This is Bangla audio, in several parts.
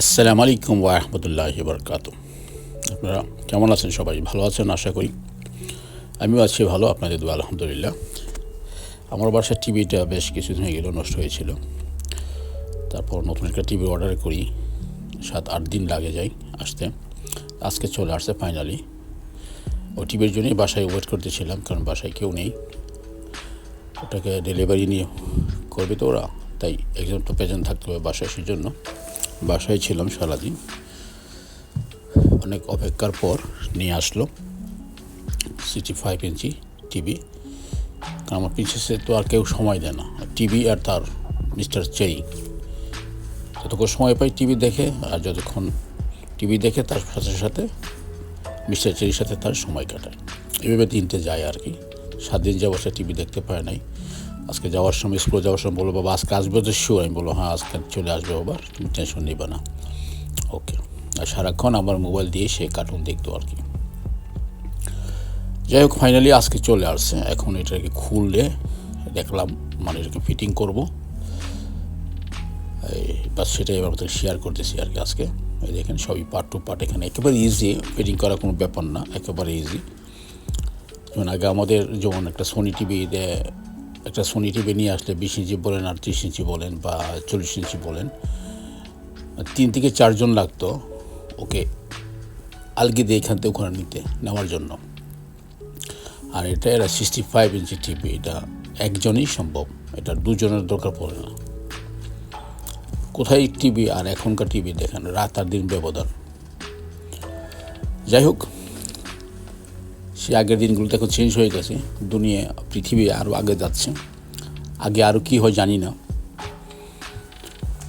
আসসালামু আলাইকুম ওয়ারহমতুল্লাহি বরকাত আপনারা কেমন আছেন সবাই? ভালো আছেন আশা করি? আমিও আছি ভালো, আপনাদের দু আলহামদুলিল্লাহ। আমার বাসার টিভিটা বেশ কিছুদিন হয়ে গেল, নষ্ট হয়েছিল। তারপর নতুন একটা টিভি অর্ডার করি। সাত, আট দিন লাগে যায় আসতে। আজকে চলে আসছে ফাইনালি ওই টিভির জন্যই বাসায় ওয়েট করতেছিলাম, কারণ বাসায় কেউ নেই। ওটাকে ডেলিভারি নিয়ে করবে তো ওরা, তাই একজন তো প্রেজেন্ট থাকতে হবে বাসায় সেজন্য। বাসায় ছিলাম সারাদিন। অনেক অপেক্ষার পর নিয়ে আসলো সিক্সটি ফাইভ ইঞ্চি টিভি কারণ আমার প্রিন্সেসে তো আর কেউ সময় দেয় না। টিভি আর তার মিস্টার চেরি যতক্ষণ সময় পাই টিভি দেখে আর যতক্ষণ টিভি দেখে তার সাথে সাথে মিস্টার চেরির সাথে তার সময় কাটায় এভাবে দিনতে যায় আর কি। সাত দিন যাব সে টিভি দেখতে পায় নাই। আজকে যাওয়ার সময় স্কুলে যাওয়ার সময় বলব, বাবা, আজকে আসবে তো শিওর আমি বলব হ্যাঁ আজকে চলে আসবে বাবা, তুমি টেনশন নিবে না। ওকে আর সারাক্ষণ আমার মোবাইল দিয়ে সে কার্টুন দেখতো আর কি। যাই হোক ফাইনালি আজকে চলে আসছে। এখন এটাকে খুললে দেখলাম মানে এটাকে ফিটিং করব। বাস সেটাই মতো শেয়ার করতেছি আর কি আজকে। দেখেন, সবই পার্ট টু পার্ট এখানে। একেবারে ইজি ফিটিং করা কোনো ব্যাপার না, একেবারে ইজি যেমন আগে আমাদের যেমন একটা সোনি টিভি একটা সোনি টিভি নিয়ে আসলে বিশ ইঞ্চি বলেন আর ত্রিশ ইঞ্চি বলেন বা চল্লিশ ইঞ্চি বলেন, তিন থেকে চারজন লাগতো, ওকে, আলগি দিয়ে এখান থেকে ওখানে নিতে, নেওয়ার জন্য। আর এটা এরা সিক্সটি ফাইভ ইঞ্চি টিভি এটা একজনই সম্ভব, এটা দুজনের দরকার পড়ে না। কোথায় টিভি আর এখনকার টিভি দেখেন, রাত আর দিন ব্যবধান। যাই হোক সে আগের দিনগুলো এখন চেঞ্জ হয়ে গেছে। দুনিয়া, পৃথিবী আরও আগে যাচ্ছে। আগে আরও কী হয় জানি না।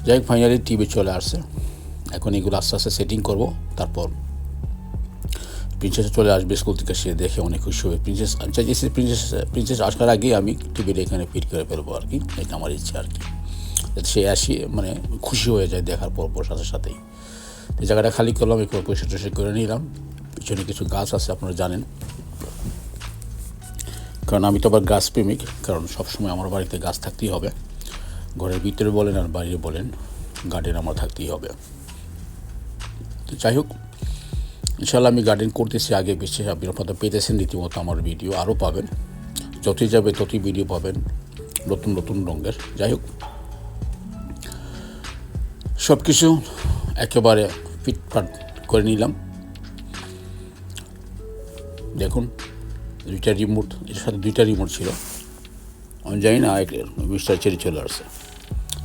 যাই হোক ফাইনালি টিভি চলে আসছে। এখন এগুলো আস্তে আস্তে সেটিং করব, তারপর প্রিন্সেস চলে আসবে স্কুল থেকে, সে দেখে অনেক খুশি হবে। প্রিন্সেস চাইছি প্রিন্সেস প্রিন্সেস আসার আগেই আমি টিভিটা এখানে ফিট করে ফেলব আর কি। এটা আমার ইচ্ছে আর কি। সে আসি মানে খুশি হয়ে যায় দেখার পর পর সাথে সাথেই। জায়গাটা খালি করলাম একটু পয়সা টয়সা করে নিলাম। পিছনে কিছু গাছ আছে, আপনারা জানেন। কারণ আমি তো আবার গাছ প্রেমিক, কারণ সবসময় আমার বাড়িতে গাছ থাকতেই হবে। ঘরের ভিতরে বলেন আর বাইরে বলেন গার্ডেন আমার থাকতেই হবে। তো যাই হোক ইনশাল্লাহ আমি গার্ডেন করতেছি আগে বেশি, আপনি আপনারা পেতেছেন রীতিমতো আমার ভিডিও আরও পাবেন। যতই যাবে ততই ভিডিও পাবেন, নতুন নতুন রঙের। যাই হোক সব কিছু একেবারে ফিটফাট করে নিলাম। দেখুন দুইটা রিমোট এর সাথে দুইটা রিমোট ছিল। আমি জানি না মিস্টার চেরি চলে আসছে।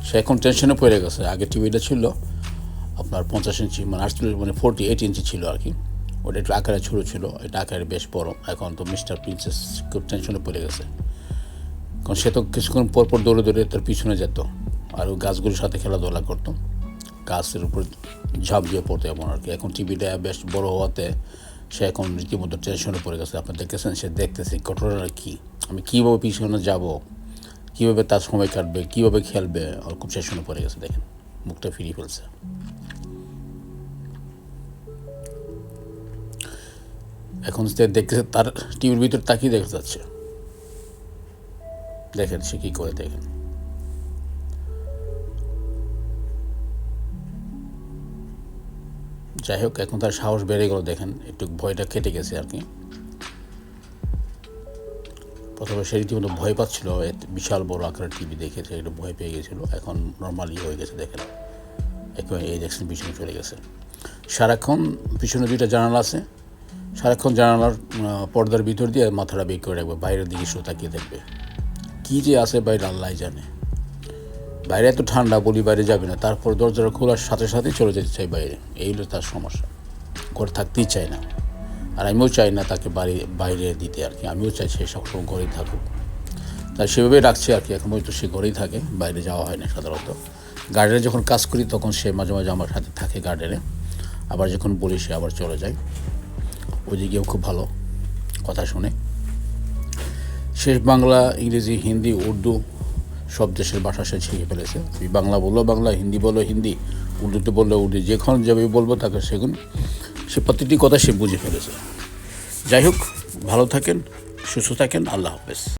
সে এখন টেনশনে পড়ে গেছে। আগে টিভিটা ছিল আপনার পঞ্চাশ ইঞ্চি মানে আটচল্লিশ মানে ফোরটি এইট ইঞ্চি ছিল আর কি। ওটা একটু আকারে ছোটো ছিল, এটা আকারে বেশ বড়। এখন তো মিস্টার প্রিন্সেস খুব টেনশনে পড়ে গেছে। কারণ সে তো কিছুক্ষণ পর পর দৌড়ে দৌড়ে তার পিছনে যেত। আর ওই গাছগুলির সাথে খেলাধুলা করতো। গাছের উপর ঝাঁপ দিয়ে পড়তো এমন আর কি। এখন টিভিটা বেশ বড় হওয়াতে সে এখন রীতিমতো টেনশনে পড়ে গেছে। আপনি দেখতেছেন, সে দেখতেছে ঘটনাটা কী? আমি কীভাবে পিছনে যাব? কীভাবে তার সময় কাটবে? কীভাবে খেলবে? আর খুব টেনশনে পড়ে গেছে, দেখেন। মুখটা ফিরিয়ে ফেলছে। এখন সে দেখতেছে, তার টিভির ভিতর তাকিয়ে দেখা যাচ্ছে। দেখেন সে কী করে, দেখেন। যাই হোক, এখন তার সাহস বেড়ে গেল, দেখেন, একটু ভয়টা কেটে গেছে আর কি। প্রথমে সে রীতিমতো ভয় পাচ্ছিল বিশাল বড় আকারের টিভি দেখেছে একটু ভয় পেয়ে গেছিল, এখন নর্মালি হয়ে গেছে, দেখেন। এখন এই দেখছেন, পিছনে চলে গেছে। সারাক্ষণ পিছনে দুইটা জানালা আছে। সারাক্ষণ জানালার পর্দার ভিতর দিয়ে মাথাটা বের করে রাখবে, বাইরের দিকে শুধু তাকিয়ে দেখবে। কী যে আছে বাইরে আল্লাহ জানে। বাইরে এত ঠান্ডা বলি বাইরে যাবে না। তারপর দরজাটা খোলার সাথে সাথে চলে যেতে চাই বাইরে। এই হলো তার সমস্যা। ঘরে থাকতেই চায় না। আর আমিও চাই না তাকে বাড়ি, বাইরে দিতে আর কি। আমিও চাই সে সবসময় ঘরেই থাকুক। তাই সেভাবে রাখছি আর কি। এখন হয়তো সে ঘরেই থাকে। বাইরে যাওয়া হয় না সাধারণত। গার্ডেনে যখন কাজ করি তখন সে মাঝে মাঝে আমার সাথে থাকে গার্ডেনে। আবার যখন বলি সে আবার চলে যায়। ওই দিকেও খুব ভালো কথা শুনে। শেষ বাংলা, ইংরেজি, হিন্দি, উর্দু সব দেশের ভাষা সে শিখে ফেলেছে। তুমি বাংলা বলো, বাংলা, হিন্দি বলো, হিন্দি, উর্দুতে বলল উর্দু যেখানে যাবে বলব তাকে সেগুন সে প্রতিটি কথা সে বুঝে ফেলেছে। যাই হোক, ভালো থাকেন, সুস্থ থাকেন, আল্লাহ হাফেজ।